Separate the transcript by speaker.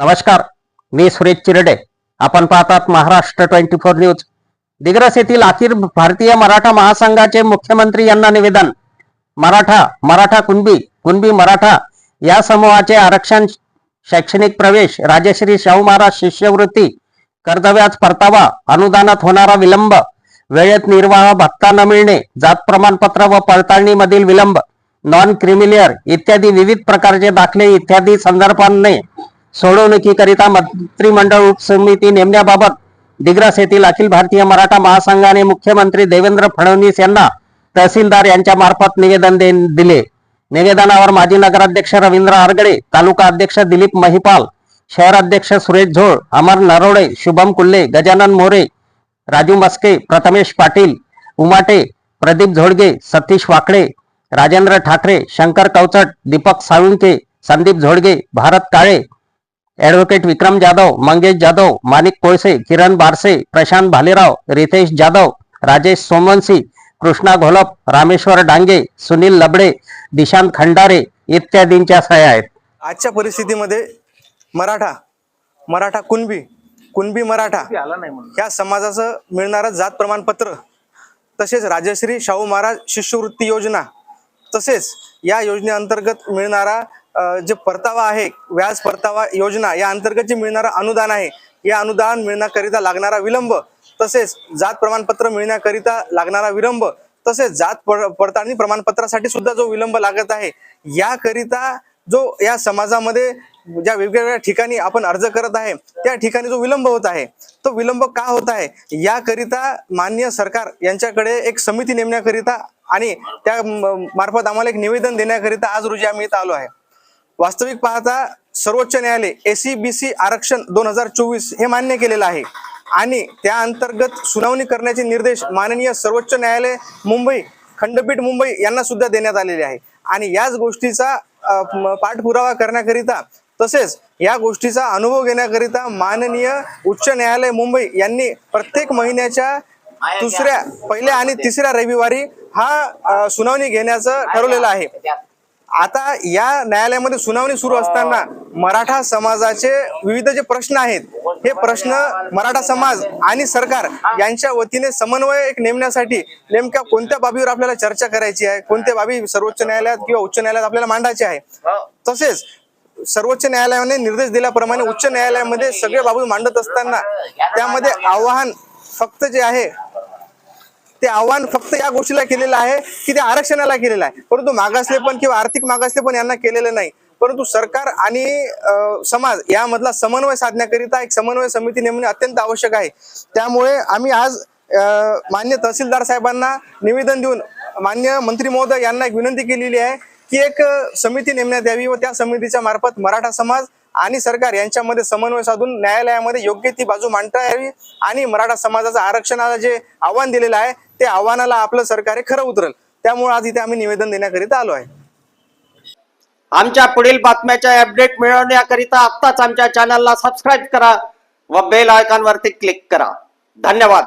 Speaker 1: नमस्कार मी सुरेश चिरडे. आपण पाहतात Maharashtra twenty four news. Digras येथील अखिल भारतीय मराठा महासंघाचे मुख्यमंत्री यांना निवेदन. मराठा मराठा कुणबी कुणबी मराठा या समूहाचे आरक्षण शैक्षणिक प्रवेश राजश्री शाहू महाराज शिष्यवृत्ती कर्तव्यात परतावा अनुदानात होणारा विलंब वेळेत निर्वाह भत्ता न मिळणे जात प्रमाणपत्र व पडताळणीमधील विलंब नॉन क्रिमिलियर इत्यादी विविध प्रकारचे दाखले इत्यादी संदर्भाने सोडवणुकीकरिता मंत्रिमंडळ उपसमिती नेमण्याबाबत दिग्रस येथील अखिल भारतीय मराठा महासंघाने मुख्यमंत्री देवेंद्र फडणवीस यांना तहसीलदार यांच्या मार्फत निवेदन दे- दिले. निवेदनावर माजी नगराध्यक्ष रवींद्र आरगडे तालुका अध्यक्ष दिलीप महिपाल शहर अध्यक्ष सुरेश झोळ अमर नरोडे शुभम कुल्ले गजानन मोरे राजू मस्के प्रथमेश पाटील उमाटे प्रदीप झोडगे सतीश वाकडे राजेंद्र ठाकरे शंकर कवचट दीपक साळुंके संदीप झोडगे भारत काळे ऍडव्होकेट विक्रम जाधव मंगेश जाधव माणिक कोळसे किरण बारसे प्रशांत भालेराव रितेश जाधव राजेश सोमवंशी कृष्णा घोलप रामेश्वर डांगे सुनील लबडे दिशांत खंडारे इत्यादींच्या सह्या आहेत.
Speaker 2: आजच्या परिस्थितीमध्ये मराठा मराठा कुणबी कुणबी मराठा ह्या समाजाचं मिळणारं जात प्रमाणपत्र तसेच राजश्री शाहू महाराज शिष्यवृत्ती योजना तसेच या योजनेअंतर्गत मिळणारा जे परतावा आहे व्याज परतावा योजना या अंतर्गत जे मिळणारं अनुदान आहे या अनुदान मिळण्याकरिता लागणारा विलंब तसेच जात प्रमाणपत्र मिळण्याकरिता लागणारा विलंब तसेच जात पडताळणी प्रमाणपत्रासाठी सुद्धा जो विलंब लागत आहे याकरिता जो या समाजामध्ये ज्या वेगवेगळ्या ठिकाणी आपण अर्ज करत आहे त्या ठिकाणी जो विलंब होत आहे तो विलंब का होत आहे याकरिता मान्य सरकार यांच्याकडे एक समिती नेमण्याकरिता आणि त्या म- मार्फत आम्हाला एक निवेदन देण्याकरिता आज रोजी आम्ही इथं आलो आहे. वास्तविक पाहता सर्वोच्च न्यायालय एसी बी सी आरक्षण दोन हजार चोवीस हे मान्य केलेलं आहे. आणि त्या अंतर्गत सुनावणी करण्याचे निर्देश माननीय सर्वोच्च न्यायालय मुंबई खंडपीठ मुंबई यांना सुद्धा देण्यात आलेले आहे. आणि याच गोष्टीचा पाठपुरावा करण्याकरिता तसेच या गोष्टीचा अनुभव घेण्याकरिता माननीय उच्च न्यायालय मुंबई यांनी प्रत्येक महिन्याच्या दुसऱ्या पहिल्या आणि तिसऱ्या रविवारी हा सुनावणी घेण्याचं ठरवलेलं आहे. आता या न्यायालयामध्ये सुनावणी सुरू असताना मराठा समाजाचे विविध जे प्रश्न आहेत हे प्रश्न मराठा समाज आणि सरकार यांच्या वतीने समन्वय एक नेमण्यासाठी नेमक्या कोणत्या बाबीवर आपल्याला चर्चा करायची आहे कोणत्या बाबी सर्वोच्च न्यायालयात किंवा उच्च न्यायालयात आपल्याला मांडायचे आहे. तसेच सर्वोच्च न्यायालयाने निर्देश दिल्याप्रमाणे उच्च न्यायालयामध्ये सगळे बाबी मांडत असताना त्यामध्ये आव्हान फक्त जे आहे ते आव्हान फक्त या गोष्टीला केलेलं आहे की ते आरक्षणाला केलेलं आहे. परंतु मागासले पण किंवा आर्थिक मागासले पण यांना केलेलं नाही. परंतु सरकार आणि समाज यामधला समन्वय साधण्याकरिता एक समन्वय समिती नेमणे अत्यंत आवश्यक आहे. त्यामुळे आम्ही आज मान्य तहसीलदार साहेबांना निवेदन देऊन मान्य मंत्री महोदय यांना एक विनंती केलेली आहे की एक समिती नेमण्यात यावी व त्या समितीच्या मार्फत मराठा समाज आणि सरकार यांच्यामध्ये समन्वय साधून न्यायालयामध्ये योग्य ती बाजू मांडता यावी आणि मराठा समाजाचं आरक्षणाला जे आव्हान दिलेलं आहे ते आव्हानाला आपलं सरकार हे खरं उतरल. त्यामुळे आज इथे आम्ही निवेदन देण्याकरिता आलो आहे.
Speaker 3: आमच्या पुढील बातम्याच्या अपडेट मिळवण्याकरिता आत्ताच आमच्या चॅनलला सबस्क्राईब करा व बेल आयकॉनवरती क्लिक करा. धन्यवाद.